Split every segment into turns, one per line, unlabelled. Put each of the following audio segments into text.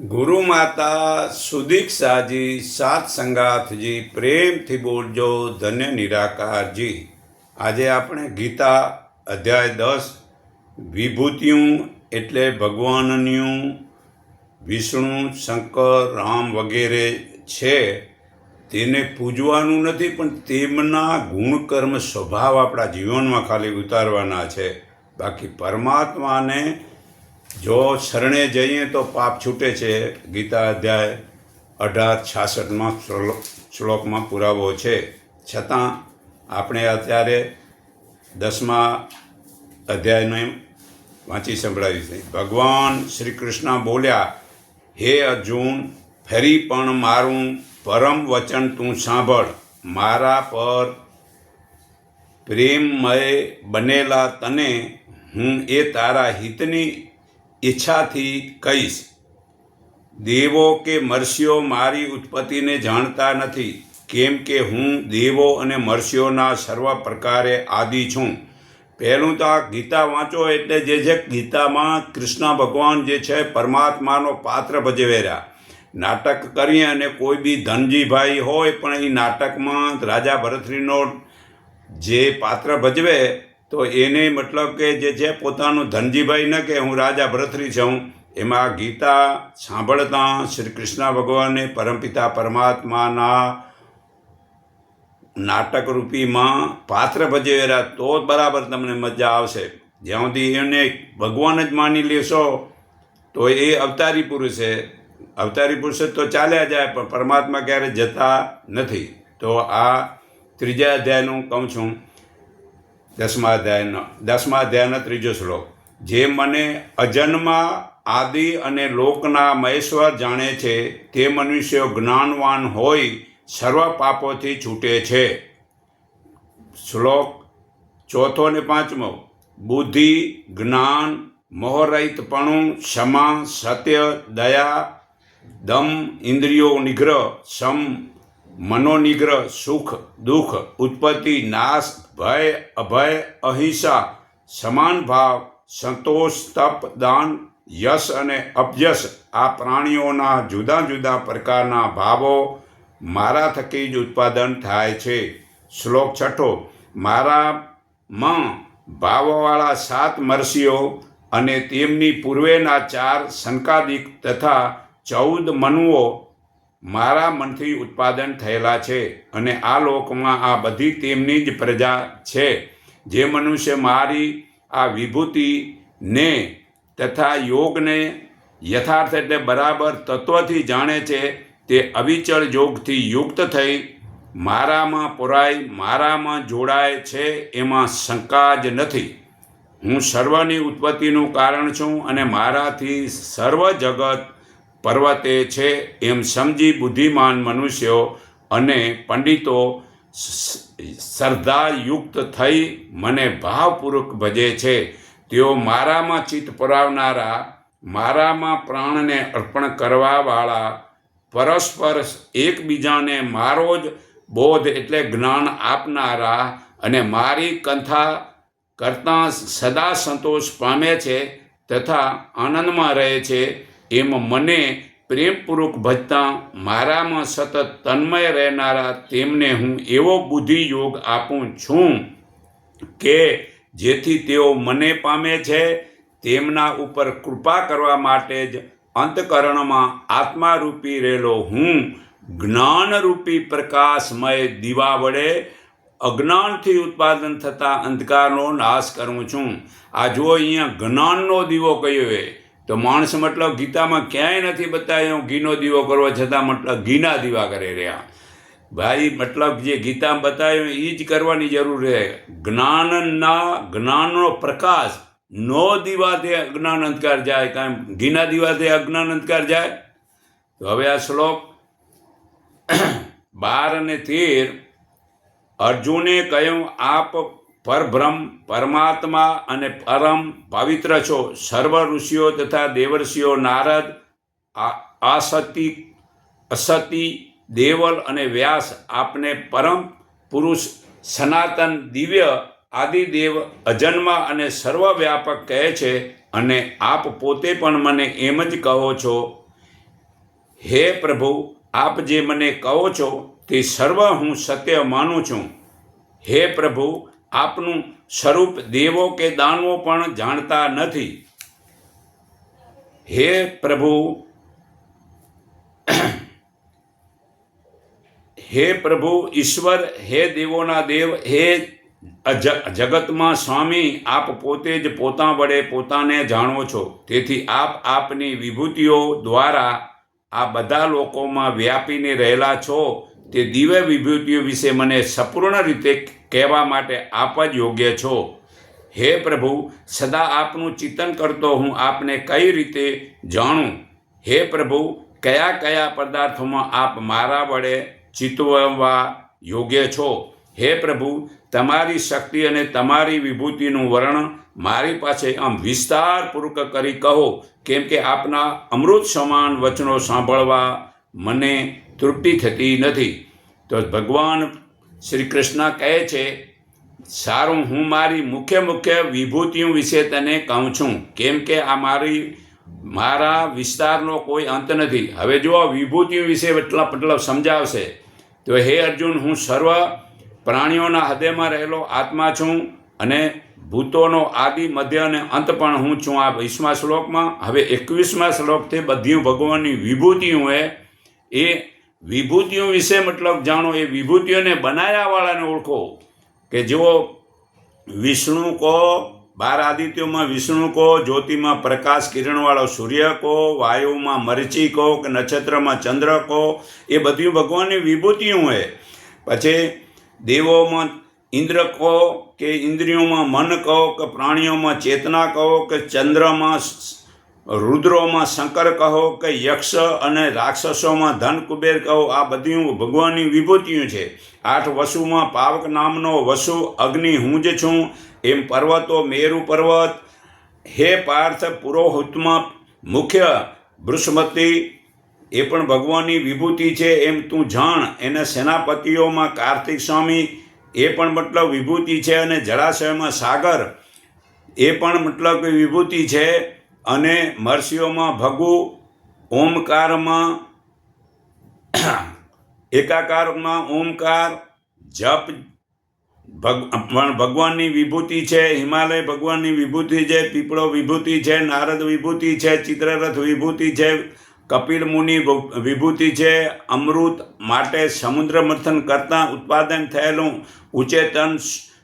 ગુરુ માતા સુદીક્ષાજી, સાત સંગાથજી, પ્રેમથી બોલજો, ધન્ય નિરાકારજી. આજે આપણે ગીતા અધ્યાય દસ, વિભૂતિયું એટલે ભગવાનનું, વિષ્ણુ, શંકર, રામ વગેરે છે. તેને પૂજવાનું નથી, પણ તેમના ગુણકર્મ સ્વભાવ આપણા જીવનમાં ખાલી ઉતારવાના છે. બાકી પરમાત્માને જો શરણે જઈએ તો પાપ છૂટે છે. ગીતા અધ્યાય અઢાર છાસઠમાં શ્લોક શ્લોકમાં પુરાવો છે. છતાં આપણે અત્યારે દસમા અધ્યાયને વાંચી સંભળાવી છે. ભગવાન શ્રી કૃષ્ણ બોલ્યા, હે અર્જુન, ફરી પણ મારું પરમ વચન તું સાંભળ. મારા પર પ્રેમમય બનેલા તને હું એ તારા હિતની ઈચ્છાથી કહીશ. દેવો કે મર્ષ્યો મારી ઉત્પત્તિને જાણતા નથી, કેમ કે હું દેવો અને મર્ષ્યોના સર્વ પ્રકારે આદિ છું. પહેલું તો આ ગીતા વાંચો એટલે જે છે ગીતામાં કૃષ્ણ ભગવાન જે છે પરમાત્માનો પાત્ર ભજવે રહ્યા. નાટક કરીએ અને કોઈ બી ધનજીભાઈ હોય પણ એ નાટકમાં રાજા ભરતરીનો જે પાત્ર ભજવે તો એને મતલબ કે જે છે પોતાનું ધનજીભાઈ ન કે હું રાજા ભરતરી છું, એમાં ગીતા સાંભળતા શ્રી કૃષ્ણ ભગવાને પરમપિતા પરમાત્માના નાટક રૂપીમાં પાત્ર ભજવેરા તો બરાબર તમને મજા આવશે. જ્યાં સુધી એને ભગવાન જ માની લેશો, તો એ અવતારી પુરુષ છે. અવતારી પુરુષ તો ચાલ્યા જાય, પણ પરમાત્મા ક્યારે જતા નથી. તો આ ત્રીજા અધ્યાયનું કહું છું. દસમા અધ્યાયનો દસમા અધ્યાયનો ત્રીજો શ્લોક. જે મને અજન્મા, આદિ અને લોકના મહેશ્વર જાણે છે, તે મનુષ્યો જ્ઞાનવાન હોય, સર્વ પાપોથી છૂટે છે. શ્લોક ચોથો ને પાંચમો. બુદ્ધિ, જ્ઞાન મોહરહિતપણું ક્ષમા, સત્ય, દયા, દમ, ઇન્દ્રિયો, નિગ્રહ, સમ મનોનિગ્રહ, સુખ, દુઃખ, ઉત્પત્તિ, નાશ, ભય, અભય, અહિંસા, સમાન ભાવ, સંતોષ, તપ, દાન, યશ અને અપયશ આ પ્રાણીઓના જુદા જુદા પ્રકારના ભાવો મારા થકી જ ઉત્પાદન થાય છે. શ્લોક છઠ્ઠો, મારામાં ભાવવાળા સાત મરસીઓ અને તેમની પૂર્વેના ચાર શંકાદિક તથા ચૌદ મનુઓ મારા મનથી ઉત્પાદન થયેલા છે અને આ લોકમાં આ બધી તેમની જ પ્રજા છે. જે મનુષ્ય મારી આ વિભૂતિને તથા યોગને યથાર્થ એટલે બરાબર તત્વથી જાણે છે, તે અવિચળ યોગથી યુક્ત થઈ મારામાં પુરાય, મારામાં જોડાય છે એમાં શંકા જ નથી. હું સર્વની ઉત્પત્તિનું કારણ છું અને મારાથી સર્વ જગત પર્વતે છે એમ સમજી બુદ્ધિમાન મનુષ્યો અને પંડિતો શ્રદ્ધાયુક્ત થઈ મને ભાવપૂર્વક ભજે છે. તેઓ મારામાં ચિત્ત પુરાવનારા, મારામાં પ્રાણને અર્પણ કરવાવાળા, પરસ્પર એકબીજાને મારો જ બોધ એટલે જ્ઞાન આપનારા અને મારી કંથા કરતાં સદા સંતોષ પામે છે તથા આનંદમાં રહે છે. એમ મને પ્રેમપૂર્વક ભજતા મારામાં સતત તન્મય રહેનારા તેમને હું એવો બુદ્ધિ યોગ આપું છું કે જેથી તેઓ મને પામે છે, તેમના ઉપર કૃપા કરવા માટે જ અંતકરણમાં આત્મારૂપી રહેલો હું. જ્ઞાનરૂપી પ્રકાશમય દીવા વડે અજ્ઞાનથી ઉત્પાદન થતા અંધકારનો નાશ કરું છું. આ જો અહીંયા જ્ઞાનનો દીવો કયો તો માણસ મતલબ ગીતામાં ક્યાંય નથી બતાવ્યો ઘીનો દીવો કરવો છતાં મતલબ ઘીના દીવા કરી રહ્યા. ભાઈ, મતલબ જે ગીતામાં બતાવ્યું એ જ કરવાની જરૂર છે. જ્ઞાનના, જ્ઞાનનો પ્રકાશ. નો દીવાથી અજ્ઞાન અંધકાર જાય, કાંઈ ઘીના દીવાથી અજ્ઞાન અંધકાર જાય. તો હવે આ શ્લોક બાર અને તેર, અર્જુને કહ્યું, આપ પરબ્રહ્મ પરમાત્મા અને પરમ પવિત્ર છો. સર્વ ઋષિઓ તથા દેવર્ષિઓ નારદ, આ આસતી અસતી દેવલ અને વ્યાસ આપને પરમ પુરુષ, સનાતન, દિવ્ય, આદિદેવ, અજન્મા અને સર્વવ્યાપક કહે છે અને આપ પોતે પણ મને એમ જ કહો છો, હે પ્રભુ, આપ જે મને કહો છો તે સર્વ હું સત્ય માનું છું. હે પ્રભુ આપનું સ્વરૂપ દેવો કે દાનવો પણ જાણતા નથી. હે પ્રભુ હે પ્રભુ, ઈશ્વર, હે દેવોના દેવ, હે જગતમાં સ્વામી, આપ પોતે જ પોતા વડે પોતાને જાણો છો. તેથી આપ આપની વિભૂતિઓ દ્વારા આ બધા લોકોમાં વ્યાપીને રહેલા છો. તે દિવ્ય વિભૂતિઓ વિશે મને સંપૂર્ણ રીતે કહેવા માટે આપ જ યોગ્ય છો. હે પ્રભુ, સદા આપનું ચિંતન કરતો હું આપને કઈ રીતે જાણું? હે પ્રભુ, કયા કયા પદાર્થોમાં આપ મારા વડે ચિતવવા યોગ્ય છો? હે પ્રભુ, તમારી શક્તિ અને તમારી વિભૂતિનું વર્ણન મારી પાસે આમ વિસ્તારપૂર્વક કરી કહો, કેમ કે આપના અમૃત સમાન વચનો સાંભળવા મને તૃપ્તિ થતી નથી. તો ભગવાન શ્રી કૃષ્ણ કહે છે, સારું, હું મારી મુખ્ય મુખ્ય વિભૂતિઓ વિશે તને કહું છું. કેમ કે આ મારી, મારા વિસ્તારનો કોઈ અંત નથી. હવે જો આ વિભૂતિઓ વિશે એટલા મતલબ સમજાવશે, તો હે અર્જુન, હું સર્વ પ્રાણીઓના હૃદયમાં રહેલો આત્મા છું અને ભૂતોનો આદિ, મધ્ય અને અંત પણ હું છું. આ વીસમા શ્લોકમાં, હવે એકવીસમા શ્લોકથી બધી ભગવાનની વિભૂતિઓ એ એ વિભૂતિઓ વિશે મતલબ જાણો, એ વિભૂતિઓને બનાવ્યાવાળાને ઓળખો કે જેઓ વિષ્ણુ કહો બાર આદિત્યોમાં વિષ્ણુ કહો જ્યોતિમાં પ્રકાશ કિરણવાળો સૂર્ય કહો વાયુમાં મરચી કહો કે નક્ષત્રમાં ચંદ્ર કહો એ બધી ભગવાનની વિભૂતિઓ હોય. પછી દેવોમાં ઇન્દ્ર કહો કે ઇન્દ્રિયોમાં મન કહો કે પ્રાણીઓમાં ચેતના કહો કે ચંદ્રમાં રુદ્રોમાં શંકર કહો કે યક્ષ અને રાક્ષસોમાં ધન કુબેર કહો, આ બધી ભગવાનની વિભૂતિઓ છે. આઠ વસુમાં પાવક નામનો વસુ અગ્નિ હું જ છું. એમ પર્વતો મેરુ પર્વત. હે પાર્થ પુરોહિતમાં મુખ્ય બૃષમતી એ પણ ભગવાનની વિભૂતિ છે, એમ તું જાણ. એને સેનાપતિઓમાં કાર્તિક સ્વામી, એ પણ મતલબ વિભૂતિ છે અને જળાશયમાં સાગર, એ પણ મતલબ કે વિભૂતિ છે. અને મરસીઓમાં ભગુ, ઓમકારમાં, એકાકારમાં ઓમકાર, જપ, ભગ ભગવાનની વિભૂતિ છે, હિમાલય ભગવાનની વિભૂતિ છે, પીપળો વિભૂતિ છે, નારદ વિભૂતિ છે, ચિત્રરથ વિભૂતિ છે, કપિલ મુનિ વિભૂતિ છે, અમૃત માટે સમુદ્ર મંથન કરતાં ઉત્પાદન થયેલું ઉચેતન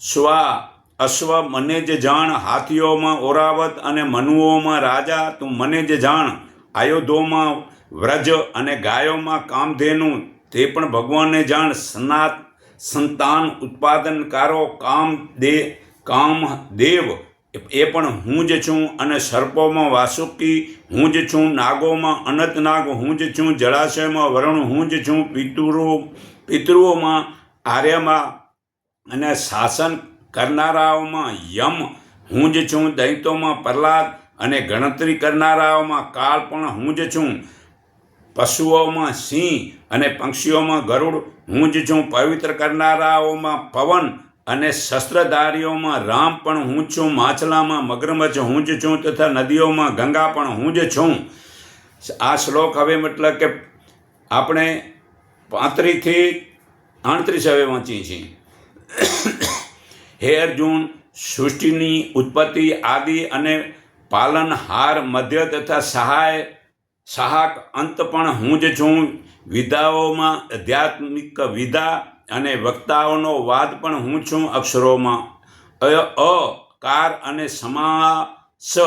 સ્વા અશ્વ, મને જ જાણ, હાથીઓમાં ઓરાવત અને મનુઓમાં રાજા, તું મને જ જાણ આયોધોમાં વ્રજ અને ગાયોમાં કામધેનુ, તે પણ ભગવાનને જાણ, સનાત, સંતાન, ઉત્પાદનકારો, કામ દે, કામ દેવ, એ પણ હું જ છું અને સર્પોમાં વાસુકી હું જ છું, નાગોમાં અનંતનાગ હું જ છું, જળાશયમાં વરુણ હું જ છું પિતૃઓ પિતૃઓમાં આર્યમાં અને શાસન કરનારાઓમાં યમ, હું જ છું દૈત્યોમાં પ્રહલાદ અને ગણતરી કરનારાઓમાં કાળ પણ હું જ છું. પશુઓમાં સિંહ અને પક્ષીઓમાં ગરુડ, હું જ છું પવિત્ર કરનારાઓમાં પવન અને શસ્ત્રધારીઓમાં રામ પણ હું છું. માછલામાં મગરમચ્છ, હું જ છું તથા નદીઓમાં ગંગા પણ હું જ છું. આ શ્લોક હવે મતલબ કે આપણે પાંત્રીસથી આડત્રીસ હવે વાંચીએ છીએ. હે અર્જુન સૃષ્ટિની ઉત્પત્તિ આદિ અને પાલનહાર મધ્ય તથા સહાય, સહાક અંત પણ હું જ છું. વિધાઓમાં આધ્યાત્મિક વિધા અને વક્તાઓનો વાદ પણ હું છું અક્ષરોમાં. અ કાર અને સમાસ,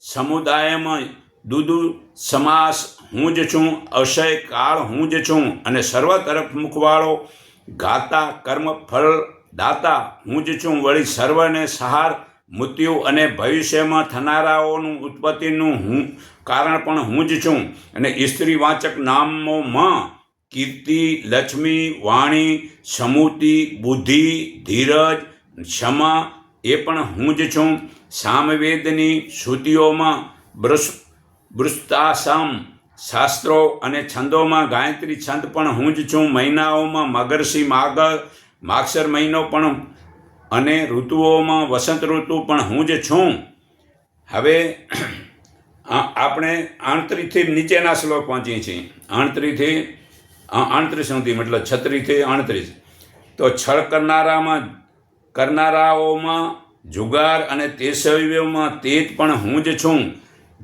સમુદાયમાં, દુદુ, સમાસ હું જ છું. અક્ષય કાળ હું જ છું અને સર્વ તરફ મુખવાળો, ગાતા, કર્મ, ફળ દાતા, હું જ છું વળી સર્વને સહાર, મૃત્યુ અને ભવિષ્યમાં થનારાઓનું ઉત્પત્તિનું હું, કારણ પણ હું જ છું. અને સ્ત્રીવાચક નામોમાં કીર્તિ, લક્ષ્મી, વાણી, સમૂતિ, બુદ્ધિ, ધીરજ, ક્ષમા, એ પણ હું જ છું. સામવેદની શ્રુતિઓમાં બૃષ બૃસ્તાસમ શાસ્ત્રો અને છંદોમાં ગાયત્રી છંદ પણ હું જ છું. મહિનાઓમાં મગરસી માગ માગસર મહિનો પણ અને ઋતુઓમાં વસંત ઋતુ પણ હું જ છું. હવે આપણે આણત્રીસથી નીચેના શ્લોક પહોંચીએ છીએ. આણત્રીસથી આણત્રીસ સુધી, મતલબ છત્રીસથી આણત્રીસ તો છળ કરનારામાં, કરનારાઓમાં જુગાર અને તેસવીઓમાં તેજ પણ હું જ છું.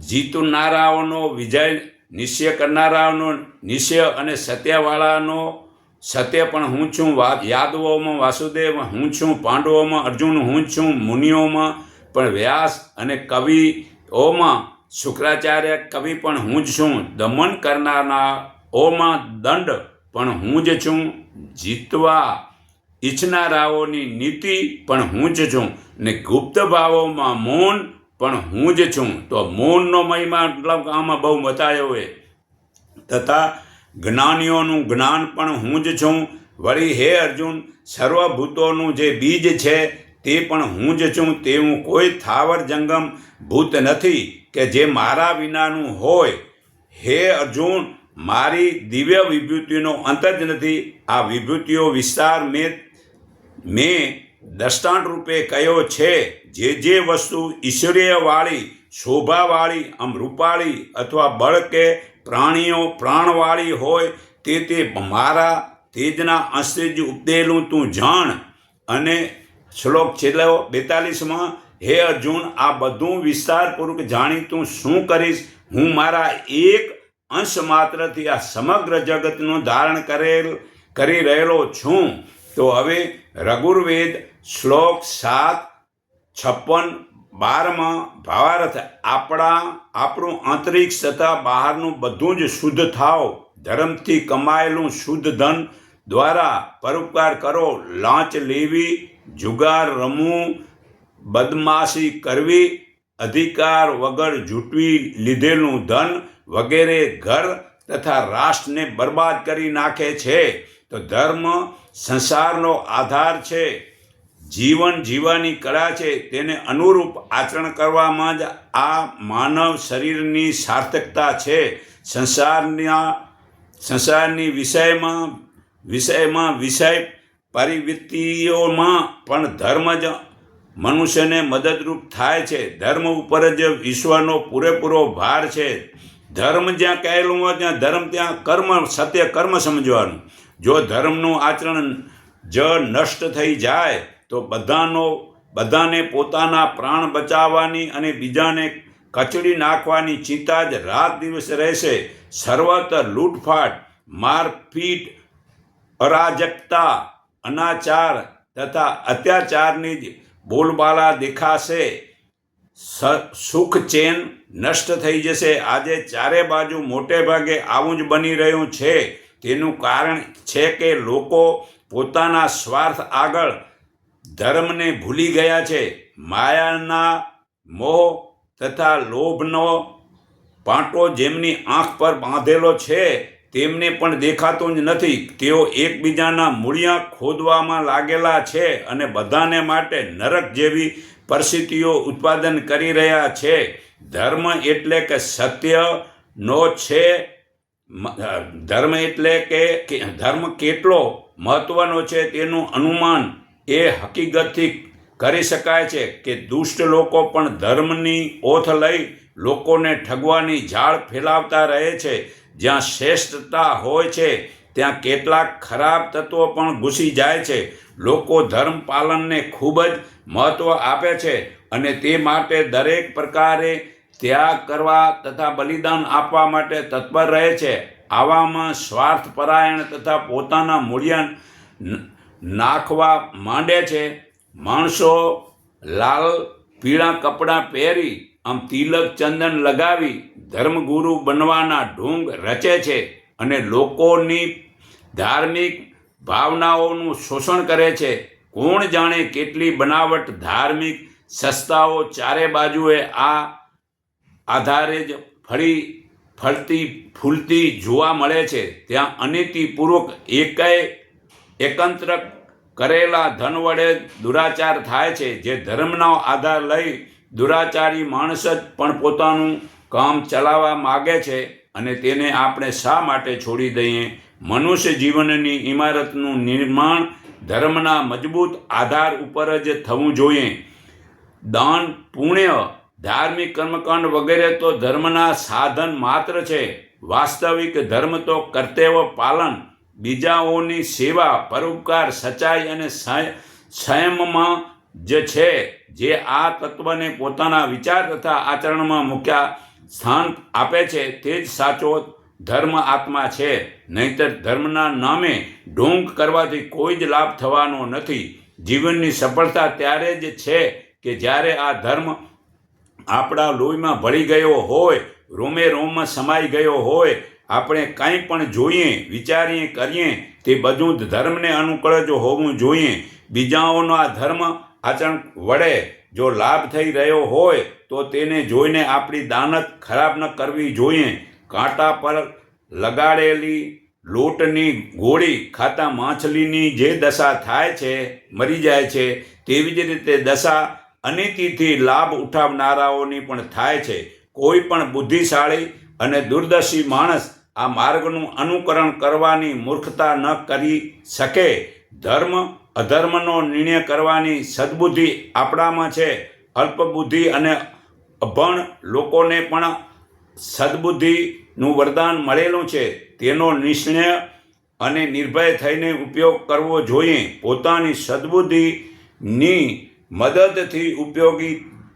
જીતનારાઓનો વિજય, નિશ્ચય કરનારાઓનો નિશ્ચય અને સત્યવાળાનો સત્ય પણ હું છું યાદવોમાં વાસુદેવ, હું છું પાંડવોમાં અર્જુન, હું છું મુનિઓમાં પણ વ્યાસ અને કવિઓમાં શુક્રાચાર્ય, કવિ પણ હું જ છું. દમન કરનારના ઓમાં દંડ પણ હું જ છું. જીતવા ઈચ્છનારાઓની નીતિ પણ હું જ છું ને ગુપ્ત ભાવોમાં મૌન પણ હું જ છું. તો મૌનનો મહિમા મતલબ આમાં બહુ બતાવ્યો હોય. તથા જ્ઞાનીઓનું જ્ઞાન પણ હું જ છું. વળી હે અર્જુન, સર્વભૂતોનું જે બીજ છે તે પણ હું જ છું. તેવું કોઈ થાવર જંગમ ભૂત નથી કે જે મારા વિનાનું હોય. હે અર્જુન, મારી દિવ્ય વિભૂતિનો અંત જ નથી. આ વિભૂતિઓ વિસ્તાર મેં મેં દ્રષ્ટાંત રૂપે કયો છે? જે જે વસ્તુ ઈશ્વરીયવાળી શોભાવાળી આમ રૂપાળી અથવા બળ કે પ્રાણીઓ પ્રાણવાળી હોય તે તે મારા તેજના અંશે જ ઉપદેલું તું જાણ. અને શ્લોક છેલ્લો બેતાલીસમાં, હે અર્જુન, આ બધું વિસ્તારપૂર્વક જાણી તું શું કરીશ? હું મારા એક અંશ માત્રથી આ સમગ્ર જગતનું ધારણ કરેલ, કરી રહેલો છું. તો હવે રઘુર્વેદ શ્લોક સાત, છપ્પન બારમાં ભાવાર્થ આપણા, આપણું આંતરિક તથા બહારનું બધું જ શુદ્ધ થાવ. ધર્મથી કમાયેલું શુદ્ધ ધન દ્વારા પરોપકાર કરો, લાંચ લેવી, જુગાર રમવું, બદમાશી કરવી, અધિકાર વગર જૂટવી લીધેલું ધન વગેરે ઘર તથા રાષ્ટ્રને બરબાદ કરી નાખે છે. તો ધર્મ સંસારનો આધાર છે. જીવન જીવવાની કળા છે તેને અનુરૂપ આચરણ કરવામાં જ આ માનવ શરીરની સાર્થકતા છે. સંસારના સંસારની વિષયમાં વિષયમાં વિષય પરિવૃત્તિઓમાં પણ ધર્મ જ મનુષ્યને મદદરૂપ થાય છે. ધર્મ ઉપર જ વિશ્વનો પૂરેપૂરો ભાર છે. ધર્મ જ્યાં કહેલું હોય ત્યાં ધર્મ, ત્યાં કર્મ, સત્ય કર્મ સમજવાનું. જો ધર્મનું આચરણ જ નષ્ટ થઈ જાય તો બધાનો, બધાને પોતાના પ્રાણ બચાવવાની અને બીજાને કચડી નાખવાની ચિંતા જ રાત દિવસ રહેશે. સર્વત્ર લૂંટફાટ, મારપીટ, અરાજકતા, અનાચાર તથા અત્યાચારની જ બોલબાલા દેખાશે. સુખ ચેન નષ્ટ થઈ જશે. આજે ચારે બાજુ મોટે ભાગે આવું જ બની રહ્યું છે. તેનું કારણ છે કે લોકો પોતાના સ્વાર્થ આગળ ધર્મને ભૂલી ગયા છે. માયાના મોહ તથા લોભનો પાટો જેમની આંખ પર બાંધેલો છે, તેમને પણ દેખાતું જ નથી. તેઓ એકબીજાના મૂળિયા ખોદવામાં લાગેલા છે અને બધાને માટે નરક જેવી પરિસ્થિતિઓ ઉત્પાદન કરી રહ્યા છે. ધર્મ એટલે કે સત્યનો છે ધર્મ એટલે કે, ધર્મ કેટલો મહત્વનો છે તેનું અનુમાન એ હકીકતથી કરી શકાય છે કે દુષ્ટ લોકો પણ ધર્મની ઓથ લઈ લોકોને ઠગવાની ઝાડ ફેલાવતા રહે છે. જ્યાં શ્રેષ્ઠતા હોય છે, ત્યાં કેટલાક ખરાબ તત્વો પણ ઘૂસી જાય છે. લોકો ધર્મ પાલનને ખૂબ જ મહત્ત્વ આપે છે અને તે માટે દરેક પ્રકારે ત્યાગ કરવા તથા બલિદાન આપવા માટે તત્પર રહે છે. આવામાં સ્વાર્થપરાયણ તથા પોતાના મૂલ્ય નાખવા માંડે છે. માણસો લાલ, પીળા કપડાં પહેરી આમ તિલક, ચંદન લગાવી ધર્મગુરુ બનવાના ઢોંગ રચે છે અને લોકોની ધાર્મિક ભાવનાઓનું શોષણ કરે છે. કોણ જાણે કેટલી બનાવટ ધાર્મિક સંસ્થાઓ ચારે બાજુએ આ આધારે જ ફળી ફળતી ફૂલતી જોવા મળે છે. ત્યાં અનીતિપૂર્વક એકાએ એકંત્ર કરેલા ધન વડે દુરાચાર થાય છે. જે ધર્મનો આધાર લઈ દુરાચારી માણસ જ પણ પોતાનું કામ ચલાવવા માગે છે અને તેને આપણે શા માટે છોડી દઈએ? મનુષ્ય જીવનની ઇમારતનું નિર્માણ ધર્મના મજબૂત આધાર ઉપર જ થવું જોઈએ. દાન, પુણ્ય, ધાર્મિક કર્મકાંડ વગેરે તો ધર્મના સાધન માત્ર છે. વાસ્તવિક ધર્મ તો કર્તવ્ય પાલન બીજાઓની સેવા પરોપકાર સચ્ચાઈ અને સંય- સંયમમાં જ છે. જે આ તત્વને પોતાના વિચાર તથા આચરણમાં મૂક્યા સ્થાન આપે છે, તે જ સાચો ધર્મ આત્મા છે. નહીંતર ધર્મના નામે ઢોંગ કરવાથી કોઈ જ લાભ થવાનો નથી. જીવનની સફળતા ત્યારે જ છે કે જ્યારે આ ધર્મ આપણા લોહીમાં ભળી ગયો હોય, રોમે રોમમાં સમાઈ ગયો હોય આપણે કાંઈ પણ જોઈએ, વિચારીએ, કરીએ, તે બધું જ ધર્મને અનુકૂળ જ હોવું જોઈએ. બીજાઓનો આ ધર્મ આચરણ વડે જો લાભ થઈ રહ્યો હોય, તો તેને જોઈને આપણી દાનત ખરાબ ન કરવી જોઈએ. કાંટા પર લગાડેલી લોટની ગોળી ખાતા માછલીની જે દશા થાય છે, મરી જાય છે, તેવી જ રીતે દશા અનિતિથી લાભ ઉઠાવનારાઓની પણ થાય છે. કોઈ પણ બુદ્ધિશાળી અને દુર્દશી માણસ આ માર્ગનું અનુકરણ કરવાની મૂર્ખતા ન કરી શકે. ધર્મ અધર્મનો નિર્ણય કરવાની સદબુદ્ધિ આપણામાં છે. અલ્પબુદ્ધિ અને અભણ લોકોને પણ સદબુદ્ધિનું વરદાન મળેલું છે. તેનો નિષ્ણય અને નિર્ભય થઈને ઉપયોગ કરવો જોઈએ. પોતાની સદબુદ્ધિની મદદથી ઉપયોગી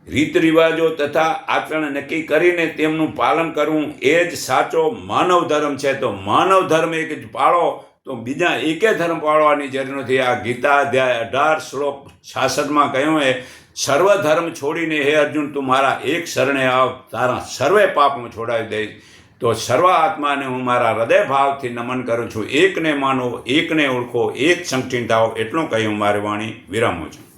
રીત રિવાજો તથા આચરણ નક્કી કરીને તેમનું પાલન કરવું એ જ સાચો માનવ ધર્મ છે. તો માનવ ધર્મ એક જ પાળો, તો બીજા એકે ધર્મ પાળવાની જરૂર નથી. આ ગીતા અધ્યાય અઢાર શ્લોક છાસઠમાં કહ્યું એ સર્વ ધર્મ છોડીને હે અર્જુન, તું મારા એક શરણે આવ, તારા સર્વે પાપ હું છોડાવી દઈશ. તો સર્વ આત્માને હું મારા હૃદય ભાવથી નમન કરું છું. એકને માનો, એકને ઓળખો, એક સંકિત એટલું કહ્યું મારી વાણી. વિરામું છું.